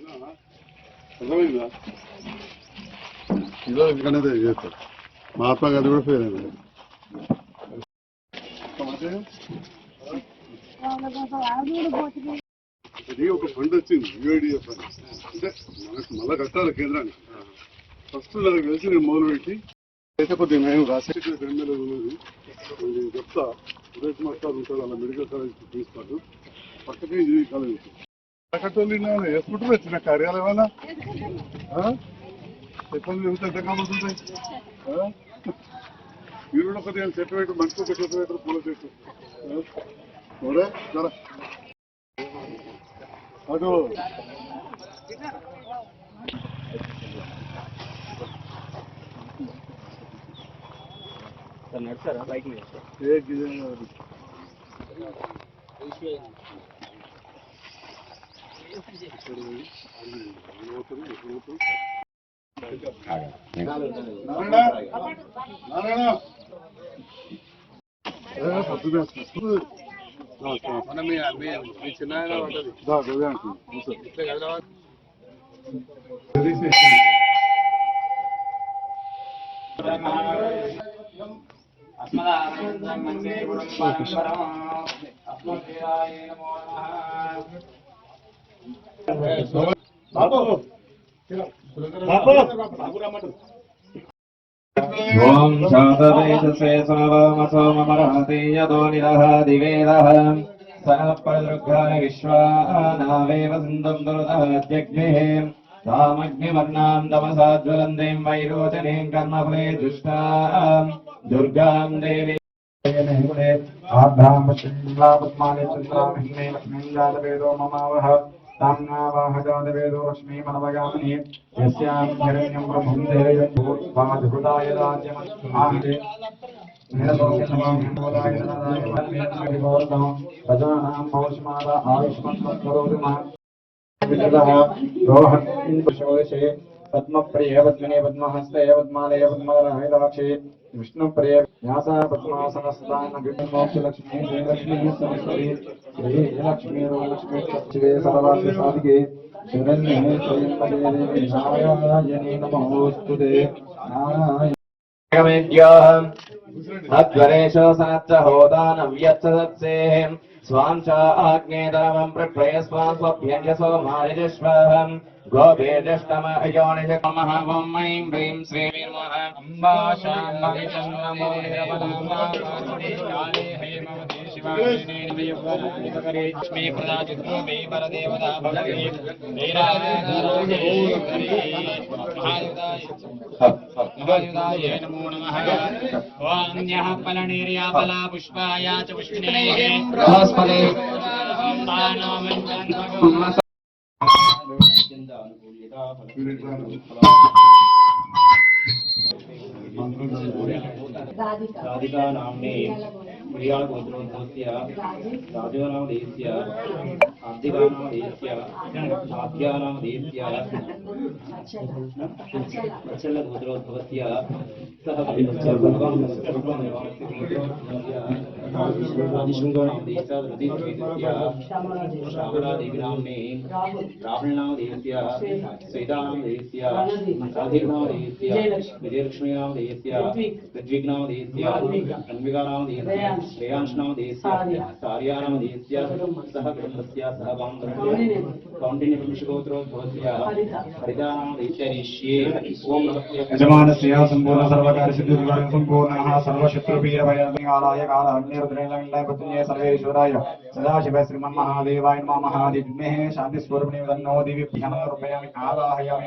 అర్థమైందా ఇదో ఇక్కడనే చేస్తారు మహాత్మా గాంధీ కూడా ఫెయిల్ అయింది ఇది ఒక ఫండ్ వచ్చింది యుఐడిఎఫ్ అని అంటే మనకు మళ్ళా కట్టాలి కేంద్రానికి ఫస్ట్ నాకు తెలిసి నేను మొదలు పెట్టి అయితే కొద్దిగా నేను రాజశేఖర్ ఎమ్మెల్యే ఉన్నది నేను చెప్తా కుమార్ సార్ ఉంటాడు అలా మెడికల్ కాలేజ్ ప్రిన్సిపాల్ పక్కనే ఇంజనీరింగ్ కాలేజ్ కట్టోళ్ళు వేసుకుంటారు చిన్న కార్యాలయం ఎప్పుడు ఎంత కావాల్సింటాయి మీరు కూడా కొద్దిగా చెట్టు పెట్టు మనిషి ఒక చెట్టు పెట్టు పూల చెట్టు అటు. నడుస్తారా? బైక్ మీద ఏ గిదే నారాయణ ఏ, పొద్దున్నే వస్తుంది. ఆ, ఓం శాతవేదసే సర్వమసోమరహతీయతో నిరహాదివేదః సహపరదృగ్గాయ విశ్వానావేవ సింధం దురదహత్యగ్నిః రామగ్నివర్ణాం తమసాజ్వలందేం వైరోచనేం కర్మఫలే దుష్టాం దుర్గాం దేవి ఆభ్రాహ్మ చంద్రాపద్మానే చంద్రామహిమే లక్ష్మీందారవేదో మమావహ दिवेदः स प्रदृग्धाय विश्वानावेव सिन्धुम् दुरुदहत्यग्निः तामग्निवर्णाम् तमसा ज्वलन्तीम् वैरोचनीम् कर्मफले दुष्टाम् दुर्गाम् देवी आभ्रामचन्द्रापद्माने पद्मप्रिय, पद्मने पद्महस्तय पद्मालय पद्मराक्षे विष्णुप्रिय व्यासा पद्मासनस्तान विष्णुमोक्षलक्ष्मी श्रीलक्ष्मी सरस्वती श्रीलक्ष्मी रोलक्ष्मी सच्चिवे सर्वास्य साधिके, शरण्ये नमोऽस्तु ते। नारायण सत्सेः स्वां च स्वभ्यञ्जसो मारिजस्वहम् गोभेदस्तमहयोनिषमहवं ऐं ह्रीं श्रीर्मः लक्ष्मी प्रदाचितो मे परदेवता भवति महायुधाय नमो नमः वान्यः फलनेर्यापला पुष्पाया च पुष्पिनेः राधिका नाम्ने प्रियागोत्रोद्धस्य राजोनामदेस्य अर्धिकानामदेस्य साध्यानामदेस्य प्रचलगोत्रोद्भवस्य सः श्रावणादेवीनाम्ने रावणनामदेयस्य सैतानामदेयस्य राधिर्नामदेयस्य विजयलक्ष्मीनामदेयस्य ऋद्विग्नामदेयस्य अन्विकानामदेयस्य श्रेयांशनामधीयस्य कार्यानामधीयस्य सह ब्रह्मस्य सह बान्धस्य कौण्डिन्यपुंशगोत्रो भवत्याः सदाशिव श्रीमन्महादेवाय नमः। महादिग्मेः शान्तिस्वरूपिणे वन्नो देवि भ्यमर्पयामि कालाहयामि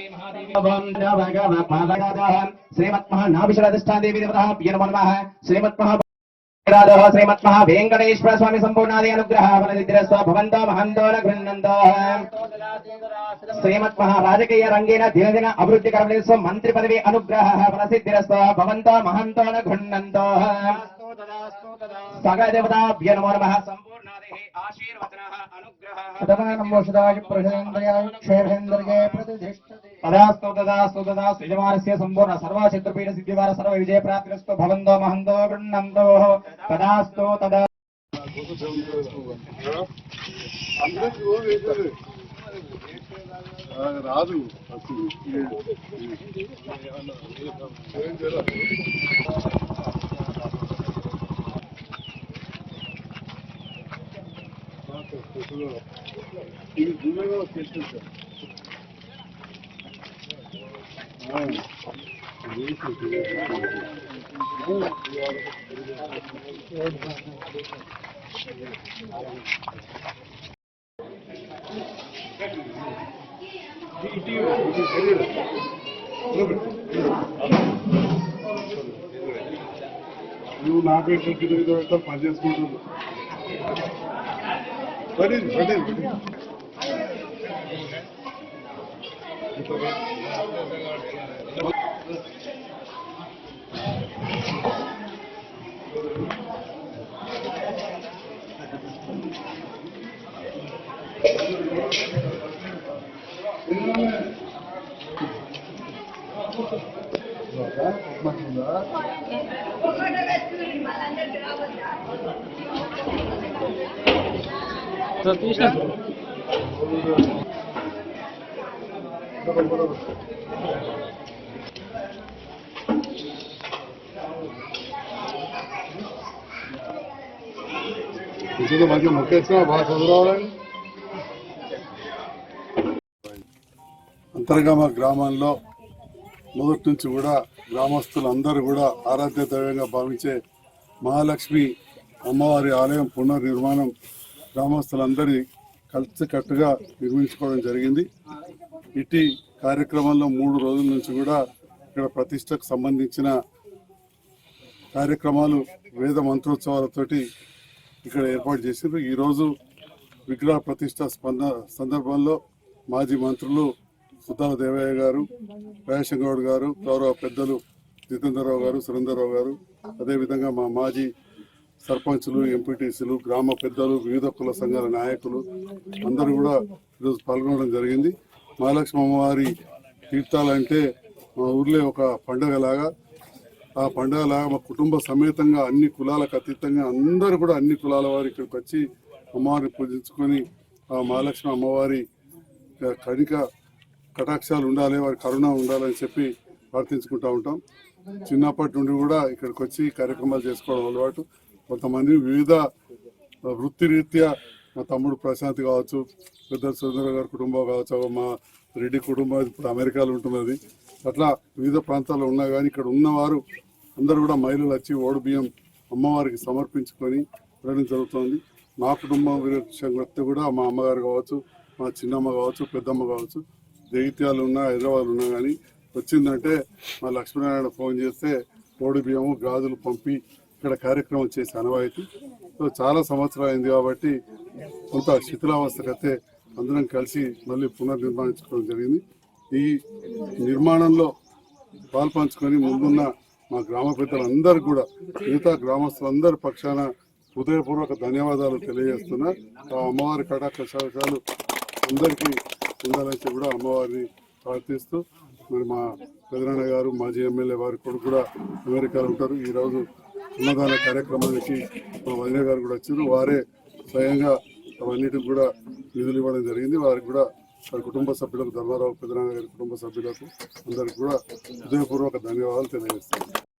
శ్రీమత్మహాభిషరధిష్టాదేవి దేవతాభ్య నమో. నమః శ్రీమత్మహా శ్రీమత్మహా వెంకటేశ్వర స్వామి సంపూర్ణాది అనుగ్రహ ఫలనిద్ర స్వభవంతో మహంతోన గృహ్ణంతో శ్రీమత్మహా రాజకీయ రంగేణ దినదిన అభివృద్ధి కరమేశ్వ మంత్రి పదవి అనుగ్రహ ఫలసిద్ధిరస్వ భవంతో మహంతోన గృహ్ణంతో సకల దేవతాభ్య నమో నమః సంపూర్ణాది ఆశీర్వచనః అనుగ్రహः తదాస్తు తదాస్తు తదాస్తు యజమానస్య సంపూర్ణ సర్వశత్రుపీఠ సిద్ధివార సర్వ విజయ ప్రాప్తిరస్తు భవంతో మహంతో గృహ్ణంతో తదాస్తు తదా రాదు. అసలు. ఏం చేయాలి? ఇది గుళ్ళగా నువ్వు నా పేరు పని చేసుకుంటున్నావు Verin, verin. Bakın, bakın. ఇంట్లో మంచిగా ముఖ్యంగా బాగా చదువురావాలని అంతర్గామ గ్రామంలో మొదటి నుంచి కూడా గ్రామస్తులందరూ కూడా ఆరాధ్య దైవంగా భావించే మహాలక్ష్మి అమ్మవారి ఆలయం పునర్నిర్మాణం గ్రామస్తులందరి కలిసికట్టుగా నిర్మించుకోవడం జరిగింది. ఇటీ కార్యక్రమంలో మూడు రోజుల నుంచి కూడా ఇక్కడ ప్రతిష్టకు సంబంధించిన కార్యక్రమాలు వేద మంత్రోత్సవాలతోటి ఇక్కడ ఏర్పాటు చేసిండ్రు. ఈరోజు విగ్రహ ప్రతిష్ట స్పంద సందర్భంలో మాజీ మంత్రులు సుతాల దేవయ్య గారు గౌడ్ గారు గౌరవ పెద్దలు జితేందర్రావు గారు సురేందర్రావు గారు అదేవిధంగా మా మాజీ సర్పంచులు ఎంపీటీసీలు గ్రామ పెద్దలు వివిధ కుల సంఘాల నాయకులు అందరూ కూడా ఈరోజు పాల్గొనడం జరిగింది. మహాలక్ష్మి అమ్మవారి తీర్థాలంటే మా ఊర్లో ఒక పండగలాగా ఆ పండగలాగా మా కుటుంబ సమేతంగా అన్ని కులాలకు అతీతంగా అందరూ కూడా అన్ని కులాల వారు ఇక్కడికి వచ్చి అమ్మవారిని పూజించుకొని ఆ మహాలక్ష్మి అమ్మవారి కణిక కనిక కటాక్షాలు ఉండాలి వారి కరుణ ఉండాలని చెప్పి ప్రార్థించుకుంటూ ఉంటాం. చిన్నప్పటి నుండి కూడా ఇక్కడికి వచ్చి కార్యక్రమాలు చేసుకోవడం అలవాటు. కొంతమంది వివిధ వృత్తిరీత్యా మా తమ్ముడు ప్రశాంత్ కావచ్చు పెద్ద సురేంద్ర గారి కుటుంబం కావచ్చు మా రెడ్డి కుటుంబం ఇప్పుడు అమెరికాలో ఉంటున్నది. అట్లా వివిధ ప్రాంతాల్లో ఉన్నా కానీ ఇక్కడ ఉన్నవారు అందరూ కూడా మహిళలు వచ్చి ఓడు బియ్యం అమ్మవారికి సమర్పించుకొని వెళ్ళడం జరుగుతుంది. మా కుటుంబం విషయం వస్తే కూడా మా అమ్మగారు కావచ్చు మా చిన్నమ్మ కావచ్చు పెద్దమ్మ కావచ్చు జగిత్యాలు ఉన్నా హైదరాబాద్ ఉన్నా కానీ వచ్చిందంటే మా లక్ష్మీనారాయణ ఫోన్ చేస్తే ఓడి బియ్యము గాజులు పంపి ఇక్కడ కార్యక్రమం చేసే అనవాయితీ సో చాలా సంవత్సరాలు అయింది కాబట్టి కొంత శిథిలావస్థకైతే అందరం కలిసి మళ్ళీ పునర్నిర్మాణించుకోవడం జరిగింది. ఈ నిర్మాణంలో పాల్పంచుకొని ముందున్న మా గ్రామ పెద్దలందరూ కూడా మిగతా గ్రామస్తులందరి పక్షాన హృదయపూర్వక ధన్యవాదాలు తెలియజేస్తున్నా. ఆ అమ్మవారి కటాక్షాలు అందరికీ ఉండాలని కూడా అమ్మవారిని ప్రార్థిస్తూ మరి మా పెదనాన్న గారు మాజీ ఎమ్మెల్యే వారి కొడుకు కూడా అమెరికాలో ఉంటారు. ఈరోజు అన్నదాన కార్యక్రమానికి మా వదిన గారు కూడా వచ్చారు. వారే స్వయంగా అవన్నిటికి కూడా నిధులు ఇవ్వడం జరిగింది. వారికి కూడా వారి కుటుంబ సభ్యులకు ధర్మారావు పెదనాన్న గారి కుటుంబ సభ్యులకు అందరికి కూడా హృదయపూర్వక ధన్యవాదాలు తెలియజేస్తాను